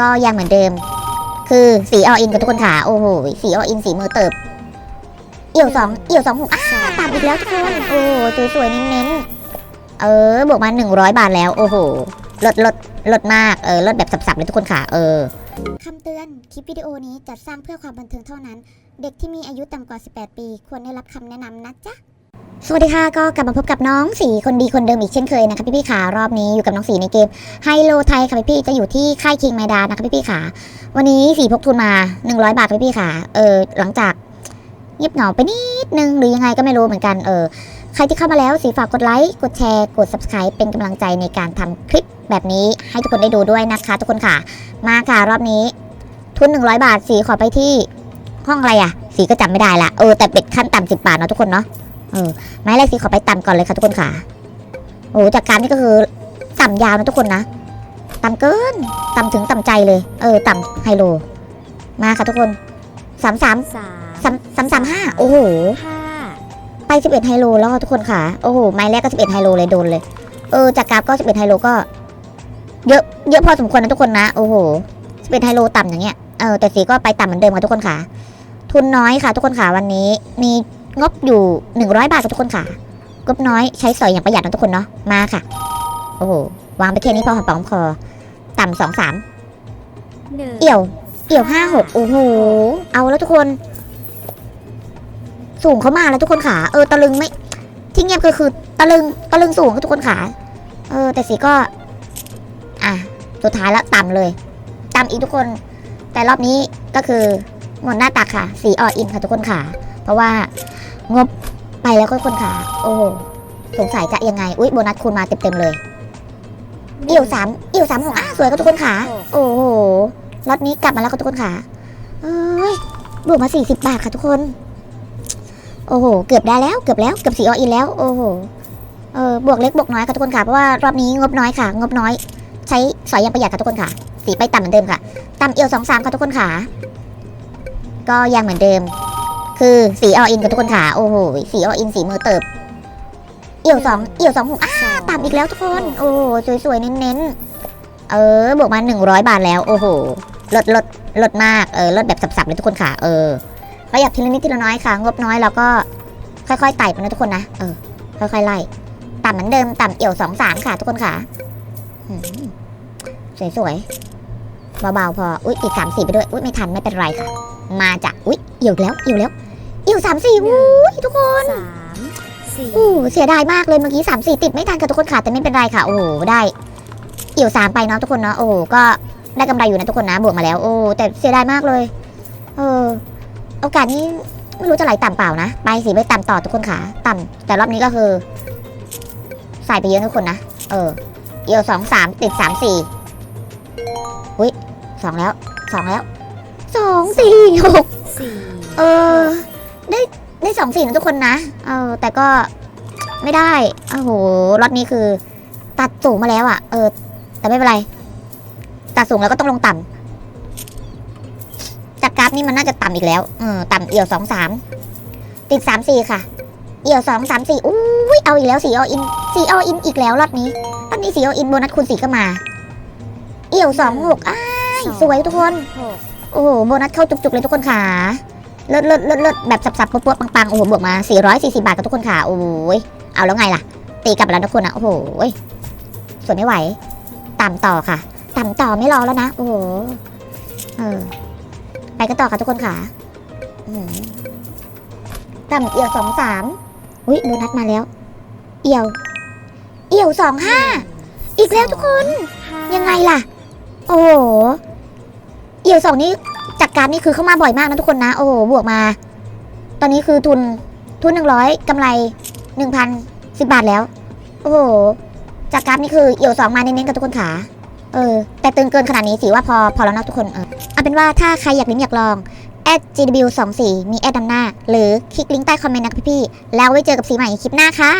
ก็ยังเหมือนเดิม คือสีออินกับทุกคนค่ะโอ้โหสีออินสีมือเติบ เอี่ยวสองเอี่ยวสองหกอ้าตามอีกแล้วทุกคนโอ้สวยๆเน้นๆเออบวกมา100บาทแล้ว โอ้โหลดลดลดมากเออลดแบบสับๆเลยทุกคนค่ะเออคำเตือนคลิปวิดีโอนี้จัดสร้างเพื่อความบันเทิงเท่านั้น เด็กที่มีอายุต่ำกว่า 18 ปี ควรได้รับคำแนะนำนะจ๊ะ สวัสดีค่ะก็กลับมาพบกับน้องสีคนดีคนเดิมอีกเช่นเคยนะคะพี่พี่ขารอบนี้อยู่กับน้องสีในเกมไฮโลไทยค่ะพี่พี่จะอยู่ที่ค่ายคิงไมดานะคะพี่พี่ขาวันนี้สีพกทุนมา 100 บาทค่ะพี่พี่ขาเออหลังจากเงียบเหงาไปนิดนึงหรือยังไงก็ไม่รู้เหมือนกันเออใครที่เข้ามาแล้วสีฝากกดไลค์กดแชร์กด subscribe เป็นกำลังใจในการทำคลิปแบบนี้ให้ทุกคนได้ดูด้วยนะคะ ทุกคนค่ะ มาค่ะรอบนี้ ทุน 100 บาทสีขอไปที่ห้องอะไรอะสีก็จำไม่ได้ละเออแต่เป็ดขั้นต่ำ10บาทเนาะทุกคนเนาะ เออไม้แรกสีขอไปต่ำก่อนเลยค่ะทุกคนค่ะโอ้จากการนี่ก็คือต่ำยาวนะทุกคนนะต่ำเกินต่ำถึงต่ำใจเลย เออต่ำไฮโล มาค่ะทุกคนสามสามสาสามสามสามห้าโอ้โหห้าไปสิบเอ็ดไฮโลแล้วค่ะทุกคนค่ะโอ้โหไม้แรกก็สิบเอ็ดไฮโลเลยโดนเลย เออจากกราฟก็สิบเอ็ดไฮโลก็ เยอะเยอะพอสมควรนะทุกคนนะโอ้โหสิบเอ็ดไฮโลต่ำอย่างเงี้ยเออแต่สีก็ไปต่ำเหมือนเดิมค่ะทุกคนค่ะ ทุนน้อยค่ะ ทุกคนค่ะวันนี้มี งบอยู่หนึ่งร้อยบาทค่ะทุกคนค่ะงบน้อยใช้สอยอย่างประหยัดนะทุกคนเนาะมาค่ะ โอ้โหวางไปแค่นี้พอหอมปากหอมคอต่ำสองสามหนึ่งเอี่ยว เอี่ยวห้าหกโอ้โหเอาแล้วทุกคน สูงเขามาแล้วทุกคนขาเออตะลึงไม่ที่เงียบก็คือตะลึงตะลึงสูงค่ะทุกคนขาเออ แต่สีก็ อะสุดท้ายแล้วต่ำเลยต่ำอีกทุกคน แต่รอบนี้ก็คือหมดหน้าตักค่ะ สีออินค่ะทุกคนขาเพราะว่า งบไปแล้วก็ทุกคนขา โอ้โหสงสัยจะยังไง อุ๊ยโบนัสคูณมาเต็มๆเลย เอี่ยวสามเอี่ยวสามของอะสวยค่ะทุกคนขา โอ้โหรถนี้กลับมาแล้วค่ะทุกคนค่ะเอ้ยบวกมา40บาทค่ะทุกคน โอ้โห เกือบได้แล้ว เกือบแล้ว เกือบสีออินแล้ว โอ้โห เออ บวกเล็กบวกน้อยค่ะทุกคนค่ะ เพราะว่ารอบนี้งบน้อยค่ะ งบน้อย ใช้สอยอย่างประหยัดค่ะทุกคนค่ะ สีไปต่ำเหมือนเดิมค่ะ ต่ำเอียวสองสามค่ะทุกคนค่ะ ก็ยังเหมือนเดิม คือสีออินกับทุกคนค่ะโอ้โหสีออินสีมือเติบ เอียวสองเอียวสองหกอ้าต่ำอีกแล้วทุกคน โอ้โหสวยๆ เน้นๆ เออบวกมา100บาทแล้ว โอ้โหลดลดลดมากเออลดแบบสับๆเลยทุกคนค่ะ เออประหยัดทีละนิดทีละน้อยค่ะ งบน้อยเราก็ค่อยๆไต่ไปนะทุกคนนะเออค่อยๆไล่ต่ำเหมือนเดิมต่ำเอี่ยวสองสามค่ะ ทุกคนค่ะอืมสวยๆเบาๆพอ อุ๊ยติดสามสี่ไปด้วย อุ๊ยไม่ทันไม่เป็นไรค่ะ มาจากอุ๊ยเอี่ยวอีกแล้วเอี่ยวแล้วเอี่ยวสามสี่อุ้ยทุกคนสามสี่อู้เสียดายมากเลยเมื่อกี้สามสี่ติดไม่ทันค่ะทุกคนค่ะแต่ไม่เป็นไรค่ะ โอ้โหได้เอี่ยวสามไปเนาะทุกคนเนาะโอ้โหก็ได้กำไรอยู่นะทุกคนนะบวกมาแล้ว โอ้แต่เสียดายมากเลย เออโอกาสนี้ไม่รู้จะไหลต่ำเปล่านะไปสิไปต่ำต่อทุกคนค่ะต่ำแต่รอบนี้ก็คือใส่ไปเยอะทุกคนนะเออเอี่ยวสองสามติดสามสี่อุ้ยสองแล้วสองแล้วสองสี่หกสี่เออ ได้ได้สองสี่นะทุกคนนะ เออแต่ก็ไม่ได้โอ้โหรถนี้คือ ตัดสูงมาแล้วอะ่ะ เออ แต่ไม่เป็นไร ตัดสูงแล้วก็ต้องลงต่ำจากกราฟนี่มันน่าจะต่ำอีกแล้วเออต่ำเอี่ยวสองสามติดสามสี่ค่ะ เอี่ยวสองสามสี่อุ้ยเอาอีกแล้วสี่ออินสี่ออินอีกแล้วรอบนี้รอบนี้สี่ออินโบนัสคูณสี่ก็มา เอี่ยวสองหกอ้ายสวยทุกคนหกโอ้โหโบนัสเข้าจุกๆเลยทุกคนค่ะ เลิศเลิศเลิศเลิศแบบสับๆปั๊วๆปังๆโอ้โหบวกมา 440 บาทกับทุกคนค่ะโอ้ยเอาแล้วไงล่ะ ตีกลับแล้วทุกคนอะโอ้โหส่วนไม่ไหวต่ำต่อค่ะต่ำต่อไม่รอแล้วนะโอ้โหเออไปกันต่อค่ะทุกคนค่ะต่ำเอี่ยวสองสามอุ้ยโบนัสมาแล้ว เอี่ยว เอี่ยวสองห้าอีกแล้วทุกคน ยังไงล่ะ โอ้โห เอี่ยวสองนี้ จากการนี่คือเข้ามาบ่อยมากนะทุกคนนะ โอ้โห บวกมา ตอนนี้คือทุนทุนหนึ่งร้อยกำไรหนึ่งพันสิบบาทแล้ว โอ้โห จากกาฟนี่คือเอี่ยวสองมาเน้นๆกับทุกคนขาเออ แต่ตึงเกินขนาดนี้สิว่าพอพอแล้วนะทุกคน เออเอาเป็นว่าถ้าใครอยากลิ้มอยากลองแอด gw 2 4 มีแอดดำหน้า หรือคลิกลิงก์ใต้คอมเมนต์นะครับพี่ๆแล้วไว้เจอกับสีใหม่คลิปหน้าค่ะ